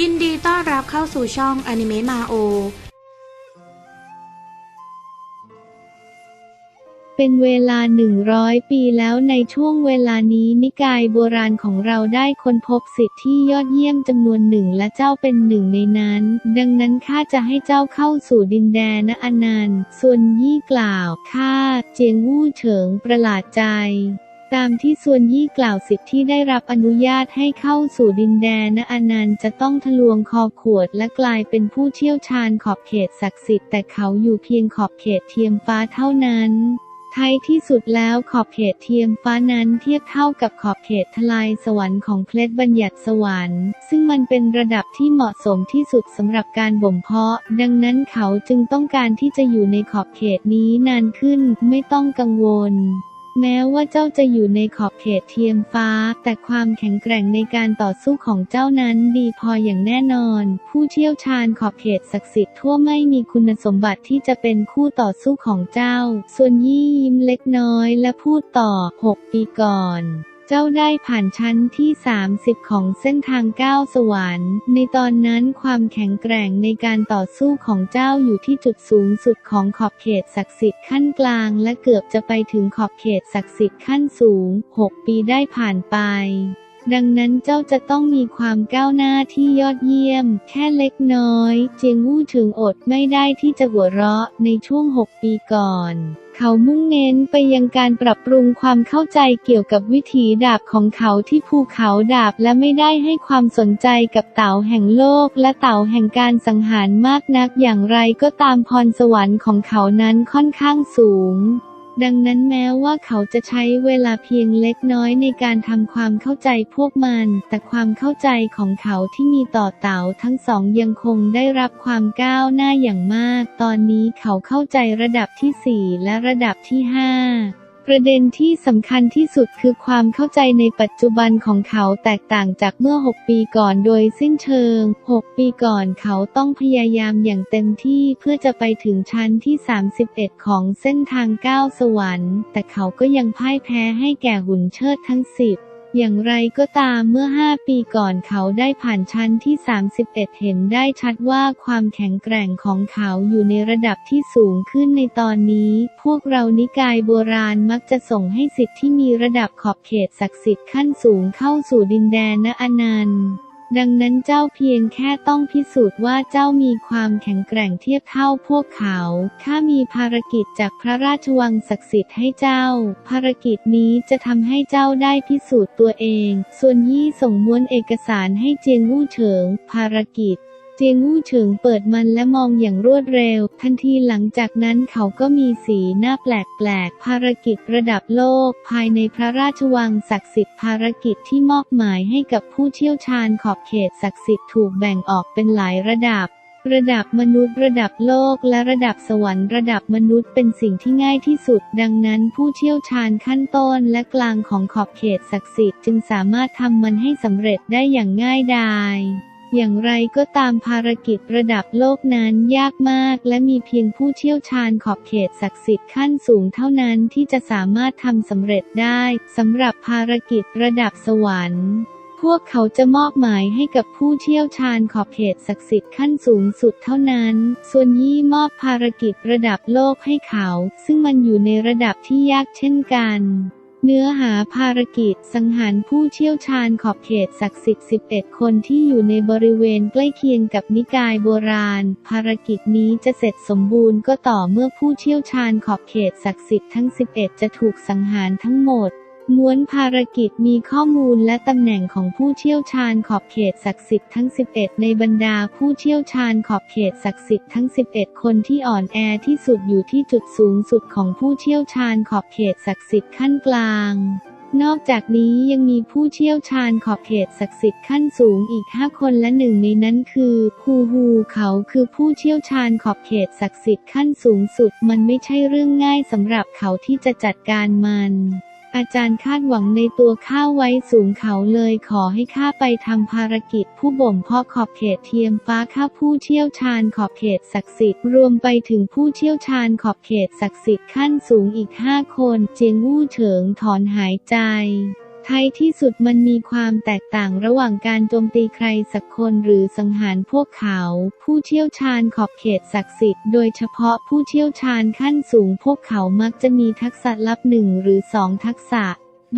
ยินดีต้อนรับเข้าสู่ช่องอนิเมะมาโอ เป็นเวลา 100 ปีแล้วในช่วงเวลานี้นิกายโบราณของเราได้ค้นพบสิทธิที่ยอดเยี่ยมจำนวนหนึ่งและเจ้าเป็นหนึ่งในนั้น ดังนั้นข้าจะให้เจ้าเข้าสู่ดินแดนนะอนันต์ส่วนยี่กล่าวข้าเจียงวู่เฉิงประหลาดใจ ตามที่ส่วนยี่กล่าวสิทธิที่ได้รับอนุญาตให้เข้าสู่ดินแดนนอนันต์จะต้องทะลวงคอขวดและกลายเป็นผู้เชี่ยวชาญขอบเขตศักดิ์สิทธิ์แต่เขาอยู่เพียงขอบเขตเทียมฟ้าเท่านั้นท้ายที่สุดแล้วขอบเขตเทียมฟ้านั้นเทียบเท่ากับขอบเขตทลายสวรรค์ของเคล็ดบัญญัติสวรรค์ ซึ่งมันเป็นระดับที่เหมาะสมที่สุดสำหรับการบ่มเพาะ ดังนั้นเขาจึงต้องการที่จะอยู่ในขอบเขตนี้นานขึ้นไม่ต้องกังวล แม้ว่าเจ้าจะอยู่ในขอบเขตเทียมฟ้า แต่ความแข็งแกร่งในการต่อสู้ของเจ้านั้นดีพออย่างแน่นอน ผู้เชี่ยวชาญขอบเขตศักดิ์สิทธิ์ทั่วไม่มีคุณสมบัติที่จะเป็นคู่ต่อสู้ของเจ้า ส่วนยี่ยิ้มเล็กน้อยและพูดต่อ 6 ปีก่อน จ้าได้ผ่านชั้นที่ 30 ของเส้นทางก้าวสวรรค์ ในตอนนั้นความแข็งแกร่งในการต่อสู้ของเจ้าอยู่ที่จุดสูงสุดของขอบเขตศักดิ์สิทธิ์ขั้นกลาง และเกือบจะไปถึงขอบเขตศักดิ์สิทธิ์ขั้นสูง 6 ปีได้ผ่านไปดังนั้นเจ้าจะต้องมีความก้าวหน้าที่ยอดเยี่ยม แค่เล็กน้อย เจียงวู่ถึงอดไม่ได้ที่จะหัวเราะในช่วง 6 ปีก่อน เขามุ่งเน้นไปยังการปรับปรุงความเข้าใจเกี่ยวกับวิถีดาบของเขาที่ภูเขาดาบและไม่ได้ให้ความสนใจกับเต่าแห่งโลก และเต่าแห่งการสังหารมากนักอย่างไรก็ตามพรสวรรค์ของเขานั้นค่อนข้างสูง ดังนั้นแม้ว่าเขาจะใช้เวลาเพียงเล็กน้อยในการทำความเข้าใจพวกมัน แต่ความเข้าใจของเขาที่มีต่อเต่าทั้งสองยังคงได้รับความก้าวหน้าอย่างมาก ตอนนี้เขาเข้าใจระดับที่ 4 และระดับที่ 5 ประเด็นที่สำคัญที่สุดคือความเข้าใจในปัจจุบันของเขาแตกต่างจากเมื่อ 6 ปีก่อนโดยสิ้นเชิง 6 ปีก่อนเขาต้องพยายามอย่างเต็มที่เพื่อจะไปถึงชั้นที่ 31 ของเส้นทางก้าวสวรรค์ แต่เขาก็ยังพ่ายแพ้ให้แก่หุ่นเชิดทั้ง 10 อย่างไรก็ตามเมื่อ 5 ปีก่อนเขาได้ผ่านชั้นที่ 31 เห็นได้ชัดว่าความแข็งแกร่งของเขาอยู่ในระดับที่สูงขึ้นในตอนนี้ พวกเรานิกายโบราณมักจะส่งให้สิทธิ์ที่มีระดับขอบเขตศักดิ์สิทธิ์ขั้นสูงเข้าสู่ดินแดนนอนันต์ ดังนั้นเจ้าเพียงแค่ต้องพิสูจน์ว่าเจ้ามีความแข็งแกร่งเทียบเท่าพวกเขา ข้ามีภารกิจจากพระราชวังศักดิ์สิทธิ์ให้เจ้า ภารกิจนี้จะทำให้เจ้าได้พิสูจน์ตัวเอง ส่วนยี่ส่งม้วนเอกสารให้เจียงวู่เฉิง ภารกิจ จียงวู่เฉิงเปิดมันและมองอย่างรวดเร็ว ทันทีหลังจากนั้นเขาก็มีสีหน้าแปลกๆ ภารกิจระดับโลก ภายในพระราชวังศักดิ์สิทธิ์ภารกิจที่มอบหมายให้กับผู้เชี่ยวชาญขอบเขตศักดิ์สิทธิ์ถูกแบ่งออกเป็นหลายระดับระดับมนุษย์ระดับโลกและระดับสวรรค์ระดับมนุษย์เป็นสิ่งที่ง่ายที่สุด ดังนั้นผู้เชี่ยวชาญขั้นต้นและกลางของขอบเขตศักดิ์สิทธิ์จึงสามารถทำมันให้สำเร็จได้อย่างง่ายดาย อย่างไรก็ตามภารกิจระดับโลกนั้นยากมาก และมีเพียงผู้เชี่ยวชาญขอบเขตศักดิ์สิทธิ์ขั้นสูงเท่านั้นที่จะสามารถทำสำเร็จได้สำหรับภารกิจระดับสวรรค์พวกเขาจะมอบหมายให้กับผู้เชี่ยวชาญขอบเขตศักดิ์สิทธิ์ขั้นสูงสุดเท่านั้น ส่วนยี่มอบภารกิจระดับโลกให้เขา ซึ่งมันอยู่ในระดับที่ยากเช่นกัน เนื้อหาภารกิจสังหารผู้เชี่ยวชาญขอบเขตศักดิ์สิทธิ์ 11 คนที่อยู่ในบริเวณใกล้เคียงกับนิกายโบราณ ภารกิจนี้จะเสร็จสมบูรณ์ก็ต่อเมื่อผู้เชี่ยวชาญขอบเขตศักดิ์สิทธิ์ทั้ง 11 จะถูกสังหารทั้งหมด ม้วนภารกิจมีข้อมูลและตำแหน่งของผู้เชี่ยวชาญขอบเขตศักดิ์สิทธิ์ทั้ง 11 ในบรรดาผู้เชี่ยวชาญขอบเขตศักดิ์สิทธิ์ทั้ง 11 คนที่อ่อนแอที่สุดอยู่ที่จุดสูงสุดของผู้เชี่ยวชาญขอบเขตศักดิ์สิทธิ์ขั้นกลาง นอกจากนี้ยังมีผู้เชี่ยวชาญขอบเขตศักดิ์สิทธิ์ขั้นสูงอีก 5 คนและหนึ่งในนั้นคือฮูฮูเขาคือผู้เชี่ยวชาญขอบเขตศักดิ์สิทธิ์ขั้นสูงสุด มันไม่ใช่เรื่องง่ายสำหรับเขาที่จะจัดการมัน อาจารย์คาดหวังในตัวข้าไว้สูงเขาเลยขอให้ข้าไปทำภารกิจผู้บ่มเพาะขอบเขตเทียมฟ้าข้าผู้เชี่ยวชาญขอบเขตศักดิ์สิทธิ์รวมไปถึงผู้เชี่ยวชาญขอบเขตศักดิ์สิทธิ์ขั้นสูงอีกห้าคน เจียงวู่เฉิงถอนหายใจ ท้ายที่สุดมันมีความแตกต่างระหว่างการโจมตีใครสักคนหรือสังหารพวกเขา ผู้เชี่ยวชาญขอบเขตศักดิ์สิทธิ์โดยเฉพาะผู้เชี่ยวชาญขั้นสูงพวกเขามักจะมีทักษะลับหนึ่งหรือสองทักษะ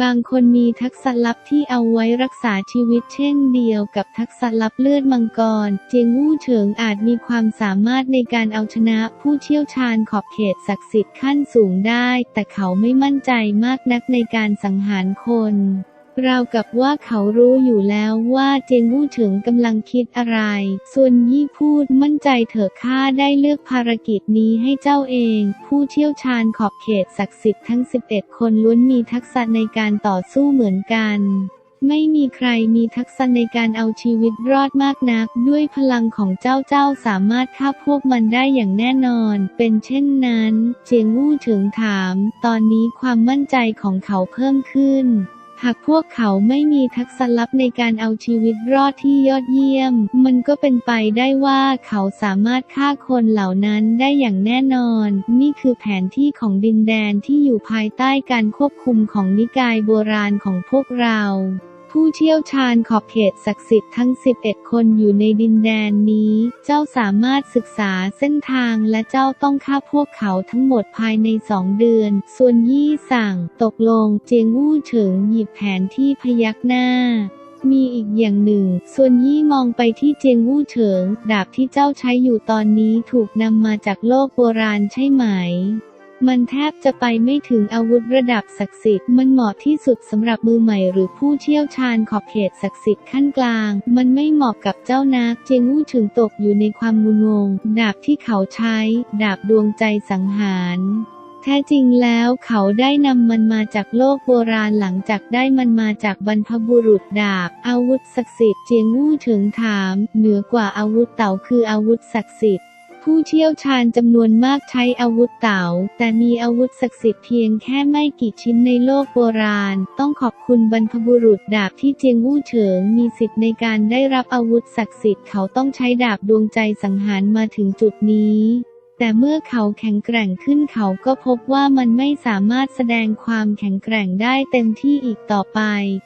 บางคนมีทักษะลับที่เอาไว้รักษาชีวิตเช่นเดียวกับทักษะลับเลือดมังกร เจียงวู่เฉิงอาจมีความสามารถในการเอาชนะผู้เชี่ยวชาญขอบเขตศักดิ์สิทธิ์ขั้นสูงได้ แต่เขาไม่มั่นใจมากนักในการสังหารคน ราวกับว่าเขารู้อยู่แล้วว่าเจงวู่เฉิงกำลังคิดอะไร ส่วนยี่พูดมั่นใจเถอะข้าได้เลือกภารกิจนี้ให้เจ้าเอง ผู้เชี่ยวชาญขอบเขตศักดิ์สิทธิ์ทั้ง 11 คนล้วนมีทักษะในการต่อสู้เหมือนกันไม่มีใครมีทักษะในการเอาชีวิตรอดมากนัก ด้วยพลังของเจ้าเจ้าสามารถฆ่าพวกมันได้อย่างแน่นอน เป็นเช่นนั้น เจียงวู่เฉิงถาม ตอนนี้ความมั่นใจของเขาเพิ่มขึ้น หากพวกเขาไม่มีทักษะลับในการเอาชีวิตรอดที่ยอดเยี่ยม มันก็เป็นไปได้ว่าเขาสามารถฆ่าคนเหล่านั้นได้อย่างแน่นอน นี่คือแผนที่ของดินแดนที่อยู่ภายใต้การควบคุมของนิกายโบราณของพวกเรา ผู้เชี่ยวชาญขอบเขตศักดิ์สิทธิ์ทั้ง 11 คนอยู่ในดินแดนนี้ เจ้าสามารถศึกษาเส้นทางและเจ้าต้องฆ่าพวกเขาทั้งหมดภายในสองเดือน ส่วนยี่สั่ง ตกลงเจียงวู่เฉิงหยิบแผนที่พยักหน้ามีอีกอย่างหนึ่ง ส่วนยี่มองไปที่เจียงวู่เฉิง ดาบที่เจ้าใช้อยู่ตอนนี้ถูกนำมาจากโลกโบราณใช่ไหม มันแทบจะไปไม่ถึงอาวุธระดับศักดิ์สิทธิ์ มันเหมาะที่สุดสำหรับมือใหม่หรือผู้เชี่ยวชาญขอบเขตศักดิ์สิทธิ์ขั้นกลาง มันไม่เหมาะกับเจ้านัก เจงวู่ถึงตกอยู่ในความงุนงง ดาบที่เขาใช้ ดาบดวงใจสังหารแท้จริงแล้วเขาได้นำมันมาจากโลกโบราณหลังจากได้มันมาจากบรรพบุรุษดาบ อาวุธศักดิ์สิทธิ์เจียงวู่ถึงถาม เหนือกว่าอาวุธเต่าคืออาวุธศักดิ์สิทธิ์ ผู้เชี่ยวชาญจำนวนมากใช้อาวุธเต๋า แต่มีอาวุธศักดิ์สิทธิ์เพียงแค่ไม่กี่ชิ้นในโลกโบราณ ต้องขอบคุณบรรพบุรุษดาบที่เจียงวู่เฉิง มีสิทธิ์ในการได้รับอาวุธศักดิ์สิทธิ์เขาต้องใช้ดาบดวงใจสังหารมาถึงจุดนี้ แต่เมื่อเขาแข็งแกร่งขึ้นเขาก็พบว่ามันไม่สามารถแสดงความแข็งแกร่งได้เต็มที่อีกต่อไป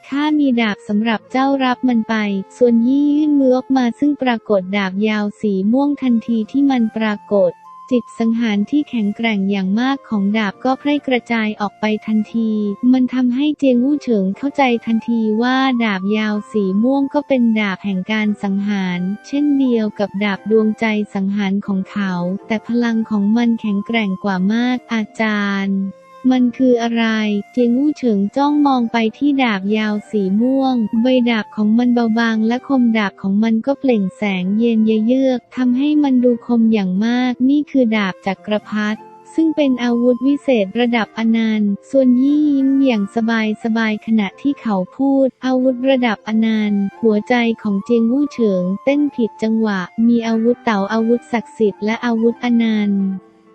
ข้ามีดาบสำหรับเจ้ารับมันไป ส่วนยี่ยื่นมือออกมาซึ่งปรากฏดาบยาวสีม่วงทันทีที่มันปรากฏ จิตสังหารที่แข็งแกร่งอย่างมากของดาบก็แพร่กระจายออกไปทันที มันทำให้เจงวู่เฉิงเข้าใจทันทีว่าดาบยาวสีม่วงก็เป็นดาบแห่งการสังหาร เช่นเดียวกับดาบดวงใจสังหารของเขา แต่พลังของมันแข็งแกร่งกว่ามากอาจารย์ มันคืออะไร เจียงวู่เฉิงจ้องมองไปที่ดาบยาวสีม่วง ใบดาบของมันเบาบางและคมดาบของมันก็เปล่งแสงเย็นเยือกทำให้มันดูคมอย่างมาก นี่คือดาบจักรพรรดิซึ่งเป็นอาวุธวิเศษระดับอนันต์ ส่วนยี่ยิ้มอย่างสบายสบายๆขณะที่เขาพูด อาวุธระดับอนันต์ หัวใจของเจียงวู่เฉิง เต้นผิดจังหวะ มีอาวุธเต่าอาวุธศักดิ์สิทธิ์และอาวุธอนันต์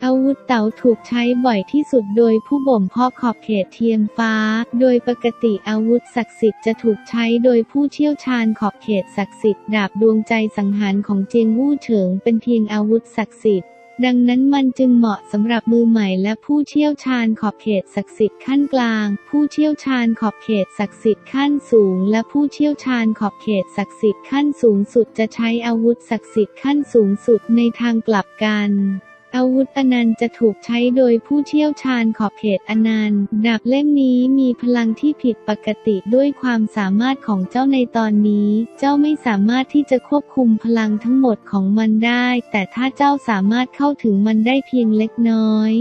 อาวุธเต๋าถูกใช้บ่อยที่สุดโดยผู้บ่มเพาะขอบเขตเทียมฟ้า โดยปกติอาวุธศักดิ์สิทธิ์จะถูกใช้โดยผู้เชี่ยวชาญขอบเขตศักดิ์สิทธิ์ดาบดวงใจสังหารของเจียงวู่เฉิงเป็นเพียงอาวุธศักดิ์สิทธิ์ดังนั้นมันจึงเหมาะสำหรับมือใหม่และผู้เชี่ยวชาญขอบเขตศักดิ์สิทธิ์ขั้นกลาง ผู้เชี่ยวชาญขอบเขตศักดิ์สิทธิ์ขั้นสูง และผู้เชี่ยวชาญขอบเขตศักดิ์สิทธิ์ขั้นสูงสุดจะใช้อาวุธศักดิ์สิทธิ์ขั้นสูงสุดในทางกลับกัน อาวุธอนันต์จะถูกใช้โดยผู้เชี่ยวชาญขอบเขตอนันต์ดาบเล่มนี้มีพลังที่ผิดปกติด้วยความสามารถของเจ้าในตอนนี้ เจ้าไม่สามารถที่จะควบคุมพลังทั้งหมดของมันได้ แต่ถ้าเจ้าสามารถเข้าถึงมันได้เพียงเล็กน้อย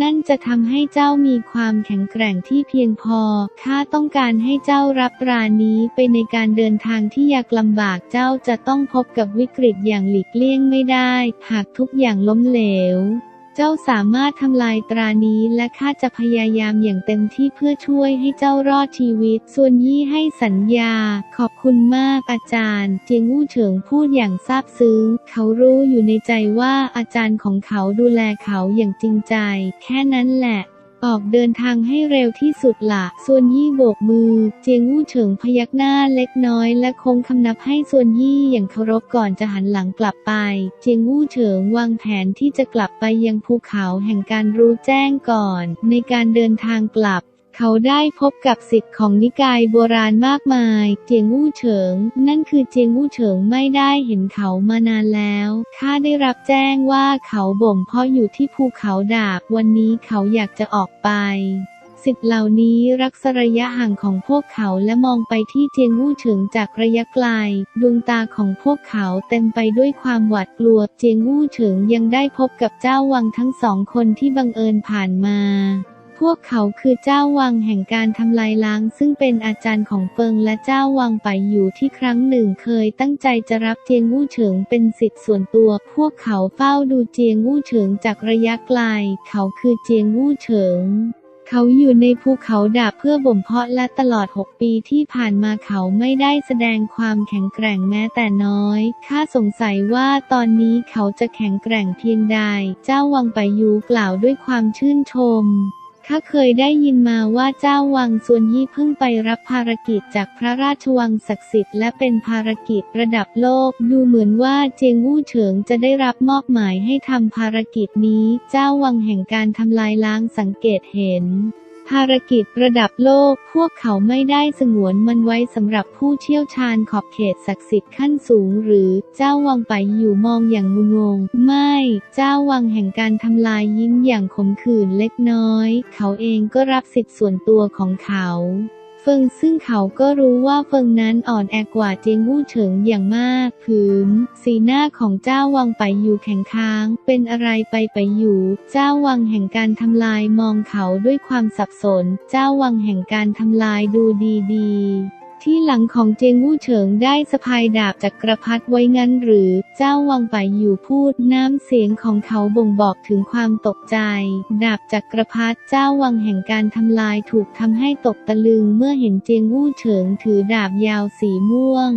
นั่นจะทำให้เจ้ามีความแข็งแกร่งที่เพียงพอ ข้าต้องการให้เจ้ารับรานี้ไปในการเดินทางที่ยากลำบาก เจ้าจะต้องพบกับวิกฤตอย่างหลีกเลี่ยงไม่ได้ หากทุกอย่างล้มเหลว เจ้าสามารถทำลายตรานี้และข้าจะพยายามอย่างเต็มที่เพื่อช่วยให้เจ้ารอดชีวิต ส่วนยี่ให้สัญญา ขอบคุณมากอาจารย์ เจียงอู่เฉิงพูดอย่างซาบซึ้ง เขารู้อยู่ในใจว่าอาจารย์ของเขาดูแลเขาอย่างจริงใจ แค่นั้นแหละ ออกเดินทางให้เร็วที่สุดละ ส่วนยี่โบกมือ เจียงอู้เฉิงพยักหน้าเล็กน้อยและคงคำนับให้ส่วนยี่อย่างเคารพก่อนจะหันหลังกลับไป เจียงอู้เฉิงวางแผนที่จะกลับไปยังภูเขาแห่งการรู้แจ้งก่อน ในการเดินทางกลับ เขาได้พบกับสิทธิ์ของนิกายโบราณมากมาย เจียงวู่เฉิง นั่นคือเจียงวู่เฉิงไม่ได้เห็นเขามานานแล้วข้าได้รับแจ้งว่าเขาบ่มเพาะอยู่ที่ภูเขาดาบ วันนี้เขาอยากจะออกไปสิทธิ์เหล่านี้รักษาระยะห่างของพวกเขาและมองไปที่เจียงวู่เฉิงจากระยะไกล ดวงตาของพวกเขาเต็มไปด้วยความหวาดกลัว เจียงวู่เฉิงยังได้พบกับเจ้าวังทั้งสองคนที่บังเอิญผ่านมา วกเขาคือเจ้าวังแห่งการทำลายล้าง ซึ่งเป็นอาจารย์ของเฟิงและเจ้าวังไปอยู่ที่ครั้งหนึ่งเคยตั้งใจจะรับเจียงวู่เฉิงเป็นสิทธิ์ส่วนตัว พวกเขาเฝ้าดูเจียงวู่เฉิงจากระยะไกล เขาคือเจียงวู่เฉิงเขาอยู่ในภูเขาดาบเพื่อบ่มเพาะและตลอด 6 ปีที่ผ่านมาเขาไม่ได้แสดงความแข็งแกร่งแม้แต่น้อย ข้าสงสัยว่าตอนนี้เขาจะแข็งแกร่งเพียงใด เจ้าวังไปยูกล่าวด้วยความชื่นชม ถ้าเคยได้ยินมาว่าเจ้าวังส่วนยี่เพิ่งไปรับภารกิจจากพระราชวังศักดิ์สิทธิ์และเป็นภารกิจระดับโลก ดูเหมือนว่าเจียงวู่เฉิงจะได้รับมอบหมายให้ทำภารกิจนี้ เจ้าวังแห่งการทำลายล้างสังเกตเห็น ภารกิจระดับโลก พวกเขาไม่ได้สงวนมันไว้สำหรับผู้เชี่ยวชาญขอบเขตศักดิ์สิทธิ์ขั้นสูง หรือเจ้าวังไปอยู่มองอย่างงุนงง ไม่ เจ้าวังแห่งการทำลายยิ้มอย่างขมขื่นเล็กน้อย เขาเองก็รับสิทธิ์ส่วนตัวของเขา เฟิงซึ่งเขาก็รู้ว่าเฟิงนั้นอ่อนแอกว่าเจียงวู่เฉิงอย่างมาก ผืน สีหน้าของเจ้าวังไปอยู่แข็งค้าง เป็นอะไรไปไปอยู่ เจ้าวังแห่งการทำลายมองเขาด้วยความสับสน เจ้าวังแห่งการทำลายดูดีดี ที่หลังของเจงวู่เฉิงได้สะพายดาบจักรพรรดิไว้งั้นหรือ เจ้าวังไปอยู่พูดน้ำเสียงของเขาบ่งบอกถึงความตกใจ ดาบจักรพรรดิเจ้าวังแห่งการทำลายถูกทำให้ตกตะลึงเมื่อเห็นเจงวู่เฉิงถือดาบยาวสีม่วง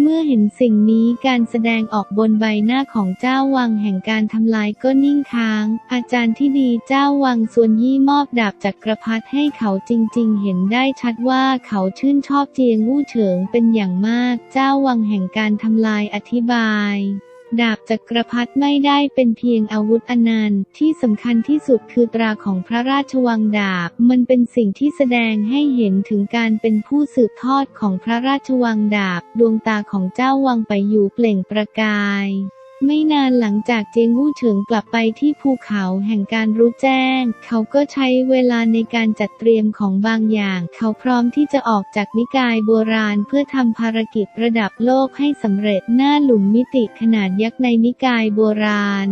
เมื่อเห็นสิ่งนี้การแสดงออกบนใบหน้าของเจ้าวังแห่งการทำลายก็นิ่งค้าง อาจารย์ที่ดีเจ้าวังส่วนยี่มอบดาบจักรพรรดิให้เขาจริงๆ เห็นได้ชัดว่าเขาชื่นชอบเจียงวู่เฉิงเป็นอย่างมาก เจ้าวังแห่งการทำลายอธิบาย ดาบจักรพรรดิไม่ได้เป็นเพียงอาวุธอนันต์ที่สำคัญที่สุดคือตราของพระราชวังดาบ มันเป็นสิ่งที่แสดงให้เห็นถึงการเป็นผู้สืบทอดของพระราชวังดาบ ดวงตาของเจ้าวังไปอยู่เปล่งประกาย ไม่นานหลังจากเจงวู่เฉิงกลับไปที่ภูเขาแห่งการรู้แจ้ง เขาก็ใช้เวลาในการจัดเตรียมของบางอย่าง เขาพร้อมที่จะออกจากนิกายโบราณเพื่อทำภารกิจระดับโลกให้สำเร็จหน้าหลุมมิติขนาดยักษ์ในนิกายโบราณ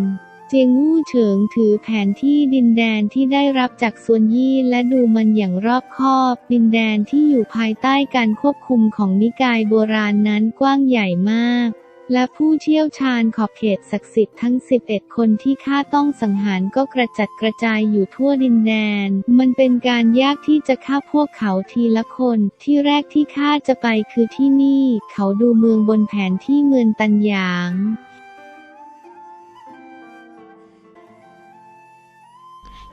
เจียงวู่เฉิงถือแผนที่ดินแดนที่ได้รับจากซวนยี่และดูมันอย่างรอบคอบ ดินแดนที่อยู่ภายใต้การควบคุมของนิกายโบราณนั้นกว้างใหญ่มาก และผู้เชี่ยวชาญขอบเขตศักดิ์สิทธิ์ทั้ง 11 คนที่ข้าต้องสังหารก็กระจัดกระจายอยู่ทั่วดินแดน มันเป็นการยากที่จะฆ่าพวกเขาทีละคน ที่แรกที่ข้าจะไปคือที่นี่ เขาดูเมืองบนแผนที่เมืองตันหยาง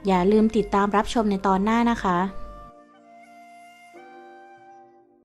อย่าลืมติดตามรับชมในตอนหน้านะคะ